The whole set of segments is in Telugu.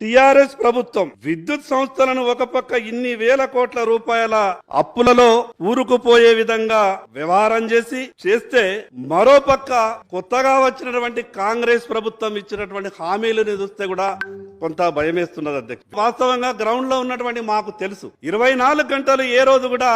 టిఆర్ఎస్ ప్రభుత్వం విద్యుత్ సంస్థలను ఒక పక్క ఇన్ని వేల కోట్ల రూపాయల అప్పులలో ఊరుకుపోయే విధంగా వ్యవహారం చేసి చేస్తే మరో పక్క కొత్తగా వచ్చినటువంటి కాంగ్రెస్ ప్రభుత్వం ఇచ్చినటువంటి హామీలను చూస్తే కూడా కొంత భయమేస్తున్నది అధ్యక్ష. వాస్తవంగా గ్రౌండ్లో ఉన్నటువంటి మాకు తెలుసు. ఇరవై నాలుగు గంటలు ఏ రోజు కూడా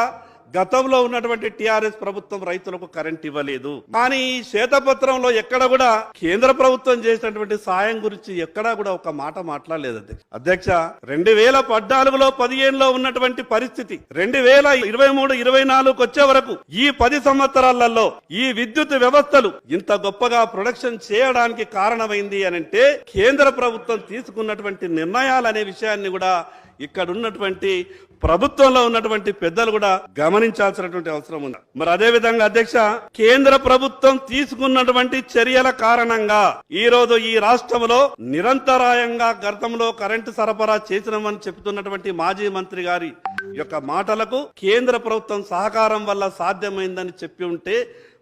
గతంలో ఉన్నటువంటి టిఆర్ఎస్ ప్రభుత్వం రైతులకు కరెంట్ ఇవ్వలేదు. కానీ ఈ శ్వేతపత్రంలో ఎక్కడ కూడా కేంద్ర ప్రభుత్వం చేసినటువంటి సాయం గురించి ఎక్కడా కూడా ఒక మాట మాట్లాడలేదు అధ్యక్ష అధ్యక్ష రెండు వేల పద్నాలుగులో పదిహేనులో ఉన్నటువంటి పరిస్థితి రెండు వేల ఇరవై మూడు ఇరవై నాలుగు వచ్చే వరకు ఈ పది సంవత్సరాలలో ఈ విద్యుత్ వ్యవస్థలు ఇంత గొప్పగా ప్రొడక్షన్ చేయడానికి కారణమైంది అని అంటే కేంద్ర ప్రభుత్వం తీసుకున్నటువంటి నిర్ణయాలు అనే విషయాన్ని కూడా ఇక్కడ ఉన్నటువంటి ప్రభుత్వంలో ఉన్నటువంటి పెద్దలు కూడా గమనించాల్సినటువంటి అవసరం ఉంది. మరి అదే విధంగా అధ్యక్ష కేంద్ర ప్రభుత్వం తీసుకున్నటువంటి చర్యల కారణంగా ఈ రోజు ఈ రాష్ట్రంలో నిరంతరాయంగా గతంలో కరెంటు సరఫరా చేసినామని చెబుతున్నటువంటి మాజీ మంత్రి గారి యొక్క మాటలకు కేంద్ర ప్రభుత్వం సహకారం వల్ల సాధ్యమైందని చెప్పి ఉంటే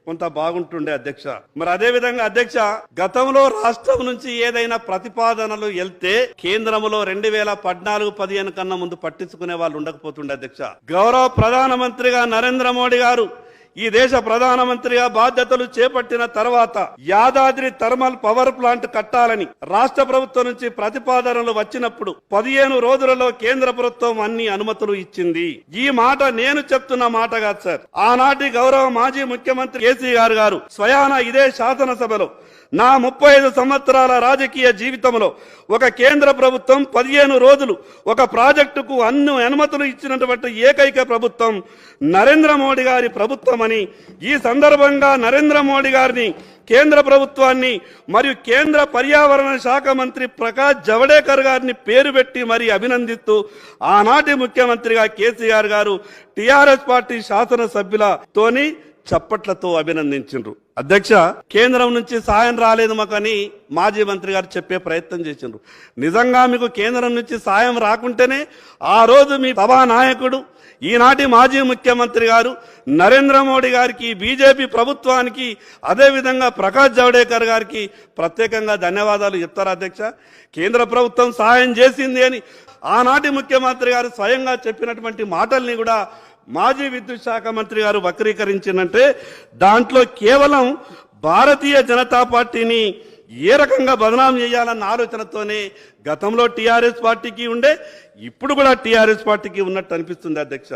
కొంత బాగుంటుండే అధ్యక్ష. మరి అదే విధంగా అధ్యక్ష గతంలో రాష్ట్రం నుంచి ఏదైనా ప్రతిపాదనలు వెళ్తే కేంద్రంలో రెండు వేల పద్నాలుగు పదిహేను కన్నా ముందు పట్టించుకునే వాళ్ళు ఉండకపోతుండే అధ్యక్ష. గౌరవ ప్రధానమంత్రిగా నరేంద్ర మోడీ గారు ఈ దేశ ప్రధానమంత్రిగా బాధ్యతలు చేపట్టిన తర్వాత యాదాద్రి థర్మల్ పవర్ ప్లాంట్ కట్టాలని రాష్ట్ర ప్రభుత్వం నుంచి ప్రతిపాదనలు వచ్చినప్పుడు పదిహేను రోజులలో కేంద్ర ప్రభుత్వం అన్ని అనుమతులు ఇచ్చింది. ఈ మాట నేను చెప్తున్న మాట కాదు సార్. ఆనాటి గౌరవ మాజీ ముఖ్యమంత్రి కేసీఆర్ గారు స్వయాన ఇదే శాసనసభలో నా ముప్పై ఐదు సంవత్సరాల రాజకీయ జీవితంలో ఒక కేంద్ర ప్రభుత్వం పదిహేను రోజులు ఒక ప్రాజెక్టుకు అన్ని అనుమతులు ఇచ్చినటువంటి ఏకైక ప్రభుత్వం నరేంద్ర మోడీ గారి ప్రభుత్వం చేస్తామని ఈ సందర్భంగా నరేంద్ర మోడీ గారిని కేంద్ర ప్రభుత్వాన్ని మరియు కేంద్ర పర్యావరణ శాఖ మంత్రి ప్రకాష్ జవడేకర్ గారిని పేరు పెట్టి మరి అభినందిస్తూ ఆనాటి ముఖ్యమంత్రిగా కేసీఆర్ గారు టిఆర్ఎస్ పార్టీ శాసనసభ్యులతోని చప్పట్లతో అభినందించిండ్రు. అధ్యక్ష కేంద్రం నుంచి సాయం రాలేదు మాకని మాజీ మంత్రి గారు చెప్పే ప్రయత్నం చేసిండ్రు. నిజంగా మీకు కేంద్రం నుంచి సాయం రాకుంటేనే ఆ రోజు మీ సభా నాయకుడు ఈనాటి మాజీ ముఖ్యమంత్రి గారు నరేంద్ర మోడీ గారికి బీజేపీ ప్రభుత్వానికి అదేవిధంగా ప్రకాష్ జవడేకర్ గారికి ప్రత్యేకంగా ధన్యవాదాలు చెప్తారు అధ్యక్ష? కేంద్ర ప్రభుత్వం సాయం చేసింది అని ఆనాటి ముఖ్యమంత్రి గారు స్వయంగా చెప్పినటువంటి మాటల్ని కూడా మాజీ విద్యుత్ శాఖ మంత్రి గారు వక్రీకరించినంటే దాంట్లో కేవలం భారతీయ జనతా పార్టీని ఏ రకంగా బదనాం చేయాలన్న ఆలోచనతోనే గతంలో టీఆర్ఎస్ పార్టీకి ఉండే ఇప్పుడు కూడా టీఆర్ఎస్ పార్టీకి ఉన్నట్టు అనిపిస్తుంది అధ్యక్ష.